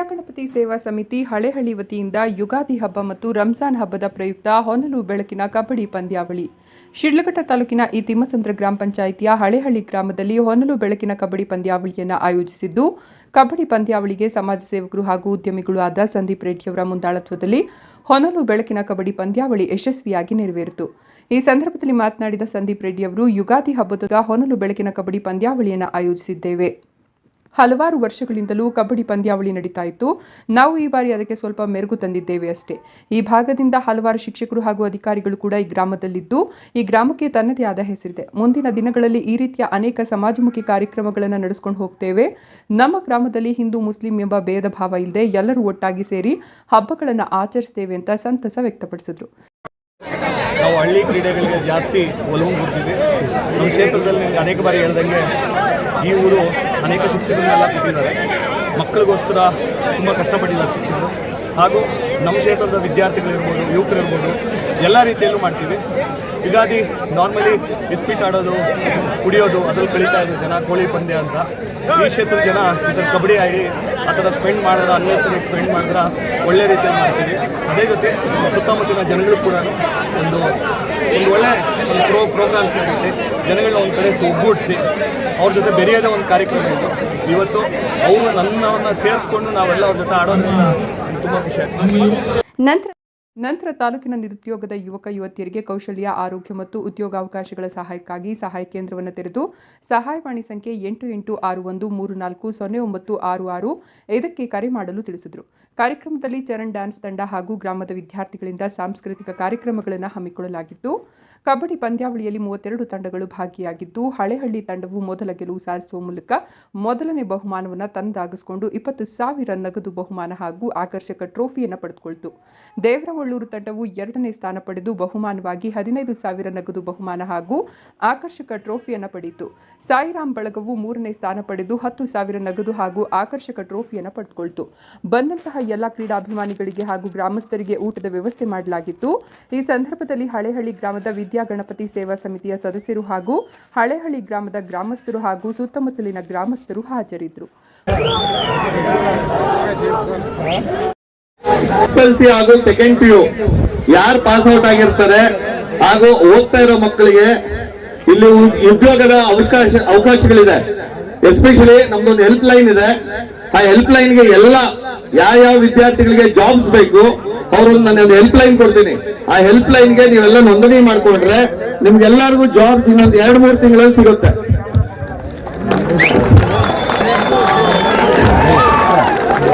ವಿದ್ಯಾಗಣಪತಿ ಸೇವಾ ಸಮಿತಿ ಹಳೆಹಳ್ಳಿ ವತಿಯಿಂದ ಯುಗಾದಿ ಹಬ್ಬ ಮತ್ತು ರಂಜಾನ್ ಹಬ್ಬದ ಪ್ರಯುಕ್ತ ಹೊನಲು ಬೆಳಕಿನ ಕಬಡ್ಡಿ ಪಂದ್ಯಾವಳಿ. ಶಿಡ್ಲಘಟ್ಟ ತಾಲೂಕಿನ ಈ ತಿಮ್ಮಸಂದ್ರ ಗ್ರಾಮ ಪಂಚಾಯಿತಿಯ ಹಳೆಹಳ್ಳಿ ಗ್ರಾಮದಲ್ಲಿ ಹೊನಲು ಬೆಳಕಿನ ಕಬಡ್ಡಿ ಪಂದ್ಯಾವಳಿಯನ್ನು ಆಯೋಜಿಸಿದ್ದು, ಕಬಡ್ಡಿ ಪಂದ್ಯಾವಳಿಗೆ ಸಮಾಜ ಸೇವಕರು ಹಾಗೂ ಉದ್ಯಮಿಗಳು ಆದ ಸಂದೀಪ್ ರೆಡ್ಡಿಯವರ ಮುಂದಾಳತ್ವದಲ್ಲಿ ಹೊನಲು ಬೆಳಕಿನ ಕಬಡ್ಡಿ ಪಂದ್ಯಾವಳಿ ಯಶಸ್ವಿಯಾಗಿ ನೆರವೇರಿತು. ಈ ಸಂದರ್ಭದಲ್ಲಿ ಮಾತನಾಡಿದ ಸಂದೀಪ್ ರೆಡ್ಡಿಯವರು ಯುಗಾದಿ ಹಬ್ಬದ ಹೊನಲು ಬೆಳಕಿನ ಕಬಡ್ಡಿ ಪಂದ್ಯಾವಳಿಯನ್ನು ಆಯೋಜಿಸಿದ್ದೇವೆ. ಹಲವಾರು ವರ್ಷಗಳಿಂದಲೂ ಕಬಡ್ಡಿ ಪಂದ್ಯಾವಳಿ ನಡೀತಾ ಇತ್ತು. ನಾವು ಈ ಬಾರಿ ಅದಕ್ಕೆ ಸ್ವಲ್ಪ ಮೆರುಗು ತಂದಿದ್ದೇವೆ ಅಷ್ಟೇ. ಈ ಭಾಗದಿಂದ ಹಲವಾರು ಶಿಕ್ಷಕರು ಹಾಗೂ ಅಧಿಕಾರಿಗಳು ಕೂಡ ಈ ಗ್ರಾಮದಲ್ಲಿದ್ದು, ಈ ಗ್ರಾಮಕ್ಕೆ ತನ್ನದೇ ಆದ ಹೆಸರಿದೆ. ಮುಂದಿನ ದಿನಗಳಲ್ಲಿ ಈ ರೀತಿಯ ಅನೇಕ ಸಮಾಜಮುಖಿ ಕಾರ್ಯಕ್ರಮಗಳನ್ನು ನಡೆಸಿಕೊಂಡು ಹೋಗ್ತೇವೆ. ನಮ್ಮ ಗ್ರಾಮದಲ್ಲಿ ಹಿಂದೂ, ಮುಸ್ಲಿಂ ಎಂಬ ಭೇದ ಭಾವ ಇಲ್ಲದೆ ಎಲ್ಲರೂ ಒಟ್ಟಾಗಿ ಸೇರಿ ಹಬ್ಬಗಳನ್ನು ಆಚರಿಸ್ತೇವೆ ಅಂತ ಸಂತಸ ವ್ಯಕ್ತಪಡಿಸಿದ್ರು. ನಾವು ಹಳ್ಳಿ ಕ್ರೀಡೆಗಳಿಗೆ ಜಾಸ್ತಿ ಒಲವು ಕೊಡ್ತೀವಿ ನಮ್ಮ ಕ್ಷೇತ್ರದಲ್ಲಿ ಅನೇಕ ಬಾರಿ ಹೇಳ್ದಂಗೆ ಈ ಊರು ಅನೇಕ ಶಿಕ್ಷಕರನ್ನೆಲ್ಲ ಕೊಟ್ಟಿದ್ದಾರೆ. ಮಕ್ಕಳಿಗೋಸ್ಕರ ತುಂಬ ಕಷ್ಟಪಟ್ಟಿದ್ದಾರೆ ಶಿಕ್ಷಕರು. ಹಾಗೂ ನಮ್ಮ ಕ್ಷೇತ್ರದ ವಿದ್ಯಾರ್ಥಿಗಳಿರ್ಬೋದು, ಯುವಕರಿರ್ಬೋದು, ಎಲ್ಲ ರೀತಿಯಲ್ಲೂ ಮಾಡ್ತೀವಿ. ಯುಗಾದಿ ನಾರ್ಮಲಿ ಇಸ್ಪೀಟ್ ಆಡೋದು, ಕುಡಿಯೋದು, ಅದ್ರಲ್ಲಿ ಕಳೀತಾ ಇದ್ರು ಜನ, ಕೋಳಿ ಪಂದ್ಯ ಅಂತ. ಈ ಕ್ಷೇತ್ರದ ಜನ ಇದ್ರ ಕಬಡ್ಡಿ ಆಗಿ ಆ ಥರ ಸ್ಪೆಂಡ್ ಮಾಡಿದ್ರೆ ಅನ್ನೆಸರಿಗೆ ಸ್ಪೆಂಡ್ ಮಾಡಿದ್ರೆ, ಒಳ್ಳೆ ರೀತಿಯಲ್ಲಿ ಮಾಡ್ತೀವಿ. ಅದೇ ಜೊತೆ ಸುತ್ತಮುತ್ತಲಿನ ಜನಗಳು ಕೂಡ ಒಂದು ಒಂದು ಒಳ್ಳೆ ಒಂದು ಪ್ರೋ ಪ್ರೋಗ್ರಾಮ್ಸ್ ಜನಗಳನ್ನ ಒಂದು ಕಡೆ ಒಗ್ಗೂಡಿಸಿ ಅವ್ರ ಜೊತೆ ಬೆರೆಯೋದೇ ಒಂದು ಕಾರ್ಯಕ್ರಮ ಇತ್ತು ಇವತ್ತು ಅವರು ನನ್ನವನ್ನ ಸೇರಿಸ್ಕೊಂಡು ನಾವೆಲ್ಲ ಅವ್ರ ಜೊತೆ ಆಡೋದ್ರಿಂದ ತುಂಬ ಖುಷಿ ಆಯ್ತು. ನಂತರ ನಂತರ ತಾಲೂಕಿನ ನಿರುದ್ಯೋಗದ ಯುವಕ, ಯುವತಿಯರಿಗೆ ಕೌಶಲ್ಯ, ಆರೋಗ್ಯ ಮತ್ತು ಉದ್ಯೋಗಾವಕಾಶಗಳ ಸಹಾಯಕ್ಕಾಗಿ ಸಹಾಯ ಕೇಂದ್ರವನ್ನು ತೆರೆದು ಸಹಾಯವಾಣಿ ಸಂಖ್ಯೆ ಎಂಟು ಎಂಟು ಆರು ಒಂದು ಮೂರು ನಾಲ್ಕು ಸೊನ್ನೆ ಒಂಬತ್ತು ಆರು ಆರು ಇದಕ್ಕೆ ಕರೆ ಮಾಡಲು ತಿಳಿಸಿದರು. ಕಾರ್ಯಕ್ರಮದಲ್ಲಿ ಚರಣ್ ಡ್ಯಾನ್ಸ್ ತಂಡ ಹಾಗೂ ಗ್ರಾಮದ ವಿದ್ಯಾರ್ಥಿಗಳಿಂದ ಸಾಂಸ್ಕೃತಿಕ ಕಾರ್ಯಕ್ರಮಗಳನ್ನು ಹಮ್ಮಿಕೊಳ್ಳಲಾಗಿತ್ತು. ಕಬಡ್ಡಿ ಪಂದ್ಯಾವಳಿಯಲ್ಲಿ ಮೂವತ್ತೆರಡು ತಂಡಗಳು ಭಾಗಿಯಾಗಿದ್ದು, ಹಳೆಹಳ್ಳಿ ತಂಡವು ಮೊದಲ ಗೆಲುವು ಸಾಧಿಸುವ ಮೂಲಕ ಮೊದಲನೇ ಬಹುಮಾನವನ್ನು ತಂದಾಗಿಸಿಕೊಂಡು ಇಪ್ಪತ್ತು ಸಾವಿರ ನಗದು ಬಹುಮಾನ ಹಾಗೂ ಆಕರ್ಷಕ ಟ್ರೋಫಿಯನ್ನು ಪಡೆದುಕೊಳ್ತು. ದೇವರವಳ್ಳೂರು ತಂಡವು ಎರಡನೇ ಸ್ಥಾನ ಪಡೆದು ಬಹುಮಾನವಾಗಿ ಹದಿನೈದು ಸಾವಿರ ನಗದು ಬಹುಮಾನ ಹಾಗೂ ಆಕರ್ಷಕ ಟ್ರೋಫಿಯನ್ನು ಪಡೆಯಿತು. ಸಾಯಿರಾಮ್ ಬಳಗವು ಮೂರನೇ ಸ್ಥಾನ ಪಡೆದು ಹತ್ತು ಸಾವಿರ ನಗದು ಹಾಗೂ ಆಕರ್ಷಕ ಟ್ರೋಫಿಯನ್ನು ಪಡೆದುಕೊಳ್ತು. ಬಂದಂತಹ ಎಲ್ಲ ಕ್ರೀಡಾಭಿಮಾನಿಗಳಿಗೆ ಹಾಗೂ ಗ್ರಾಮಸ್ಥರಿಗೆ ಊಟದ ವ್ಯವಸ್ಥೆ ಮಾಡಲಾಗಿತ್ತು. ಈ ಸಂದರ್ಭದಲ್ಲಿ ಹಳೆಹಳ್ಳಿ ಗ್ರಾಮದ ವಿದ್ಯಾ ಗಣಪತಿ ಸೇವಾ ಸಮಿತಿಯ ಸದಸ್ಯರು ಹಾಗೂ ಹಳೆಹಳ್ಳಿ ಗ್ರಾಮದ ಗ್ರಾಮಸ್ಥರು ಹಾಗೂ ಸುತ್ತಮುತ್ತಲಿನ ಗ್ರಾಮಸ್ಥರು ಹಾಜರಿದ್ದರು. ಎಸ್ ಎಲ್ ಸಿ ಹಾಗೂ ಸೆಕೆಂಡ್ ಪಿ ಯು ಯಾರು ಪಾಸ್ ಔಟ್ ಆಗಿರ್ತಾರೆ ಹಾಗೂ ಓದ್ತಾ ಇರೋ ಮಕ್ಕಳಿಗೆ ಇಲ್ಲಿ ಉದ್ಯೋಗದ ಅವಕಾಶ, ಅವಕಾಶಗಳಿದೆ. ಎಸ್ಪೆಷಲಿ ನಮ್ದೊಂದು ಹೆಲ್ಪ್ ಲೈನ್ ಇದೆ. ಆ ಹೆಲ್ಪ್ ಲೈನ್ಗೆ ಎಲ್ಲ ಯಾವ ಯಾವ ವಿದ್ಯಾರ್ಥಿಗಳಿಗೆ ಜಾಬ್ಸ್ ಬೇಕು ಅವರು ನಾನು ಒಂದು ಹೆಲ್ಪ್ ಲೈನ್ ಕೊಡ್ತೀನಿ. ಆ ಹೆಲ್ಪ್ ಲೈನ್ಗೆ ನೀವೆಲ್ಲ ನೋಂದಣಿ ಮಾಡ್ಕೊಂಡ್ರೆ ನಿಮ್ಗೆಲ್ಲರಿಗೂ ಜಾಬ್ಸ್ ಇನ್ನೊಂದು ಎರಡು ಮೂರು ತಿಂಗಳಲ್ಲಿ ಸಿಗುತ್ತೆ.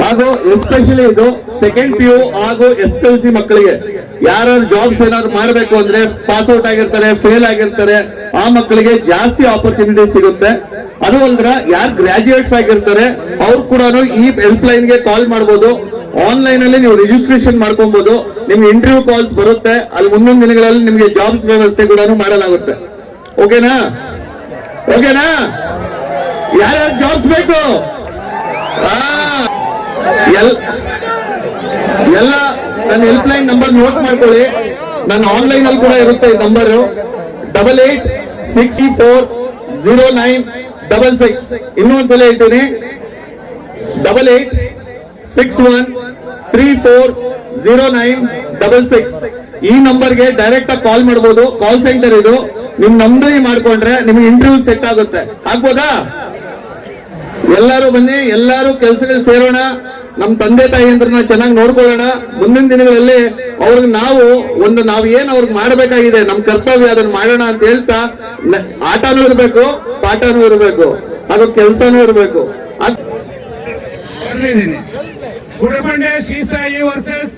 ಹಾಗೂ ಎಸ್ಪೆಷಲಿ ಇದು ಸೆಕೆಂಡ್ ಪಿ ಯು ಹಾಗೂ ಎಸ್ ಎಲ್ ಸಿ ಮಕ್ಕಳಿಗೆ ಯಾರು ಜಾಬ್ಸ್ ಏನಾದ್ರು ಮಾಡಬೇಕು ಅಂದ್ರೆ ಪಾಸ್ ಔಟ್ ಆಗಿರ್ತಾರೆ ಫೇಲ್ ಆಗಿರ್ತಾರೆ, ಆ ಮಕ್ಕಳಿಗೆ ಜಾಸ್ತಿ ಆಪರ್ಚುನಿಟಿ ಸಿಗುತ್ತೆ. ಅದು ಅಲ್ದ್ರ ಯಾರು ಗ್ರಾಜುಯೇಟ್ಸ್ ಆಗಿರ್ತಾರೆ, ಅವ್ರು ಕೂಡ ಈ ಹೆಲ್ಪ್ ಲೈನ್ಗೆ ಕಾಲ್ ಮಾಡಬಹುದು ಆನ್ಲೈನ್ ಅಲ್ಲಿ ನೀವು ರಿಜಿಸ್ಟ್ರೇಷನ್ ಮಾಡ್ಕೊಬಹುದು ನಿಮ್ಗೆ ಇಂಟರ್ವ್ಯೂ ಕಾಲ್ಸ್ ಬರುತ್ತೆ. ಅಲ್ಲಿ ಮುಂದಿನ ದಿನಗಳಲ್ಲಿ ನಿಮ್ಗೆ ಜಾಬ್ಸ್ ವ್ಯವಸ್ಥೆ ಕೂಡ ಮಾಡಲಾಗುತ್ತೆ. ಓಕೆನಾ? ಓಕೆನಾ? ಯಾರ್ಯಾರು ಜಾಬ್ಸ್ ಬೇಕು? ಎಲ್ ಎಲ್ಲ ನನ್ನ ಹೆಲ್ಪ್ ಲೈನ್ ನಂಬರ್ ನೋಟ್ ಮಾಡ್ಕೊಳ್ಳಿ. ನನ್ನ ಆನ್ಲೈನ್ ಅಲ್ಲಿ ಕೂಡ ಇರುತ್ತೆ ಈ number double eight six four zero nine double six ಇನ್ನೊಂದ್ಸಲ ಹೇಳ್ತೀನಿ. Double eight six one three four zero nine double six ಈ ನಂಬರ್ಗೆ ಡೈರೆಕ್ಟ್ ಆಗಿ ಕಾಲ್ ಮಾಡಬಹುದು ಕಾಲ್ ಸೆಂಟರ್ ಇದು. ನಿಮ್ ನಂಬರಿ ಮಾಡ್ಕೊಂಡ್ರೆ ನಿಮ್ಗೆ ಇಂಟರ್ವ್ಯೂ ಸೆಟ್ ಆಗುತ್ತೆ. ಆಗ್ಬೋದಾ? ಎಲ್ಲರೂ ಬನ್ನಿ, ಎಲ್ಲರೂ ಕೆಲಸಗಳು ಸೇರೋಣ. ನಮ್ ತಂದೆ ತಾಯಿಯಂದ್ರನ್ನ ಚೆನ್ನಾಗಿ ನೋಡ್ಕೊಳ್ಳೋಣ. ಮುಂದಿನ ದಿನಗಳಲ್ಲಿ ಅವ್ರಿಗೆ ನಾವು ಒಂದು ನಾವ್ ಏನ್ ಅವ್ರಿಗೆ ಮಾಡಬೇಕಾಗಿದೆ, ನಮ್ ಕರ್ತವ್ಯ ಅದನ್ನ ಮಾಡೋಣ ಅಂತ ಹೇಳ್ತಾ ಆಟಾನು ಇರ್ಬೇಕು, ಪಾಠನೂ ಇರ್ಬೇಕು, ಹಾಗೂ ಕೆಲಸನೂ ಇರ್ಬೇಕು. ಅದ್- ಗುಡಬಂಡೆ ಶ್ರೀಸಾಯಿ ವರ್ಸಸ್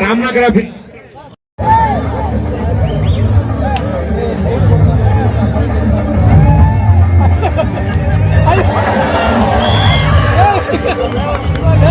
ರಾಮನಗರ Yeah.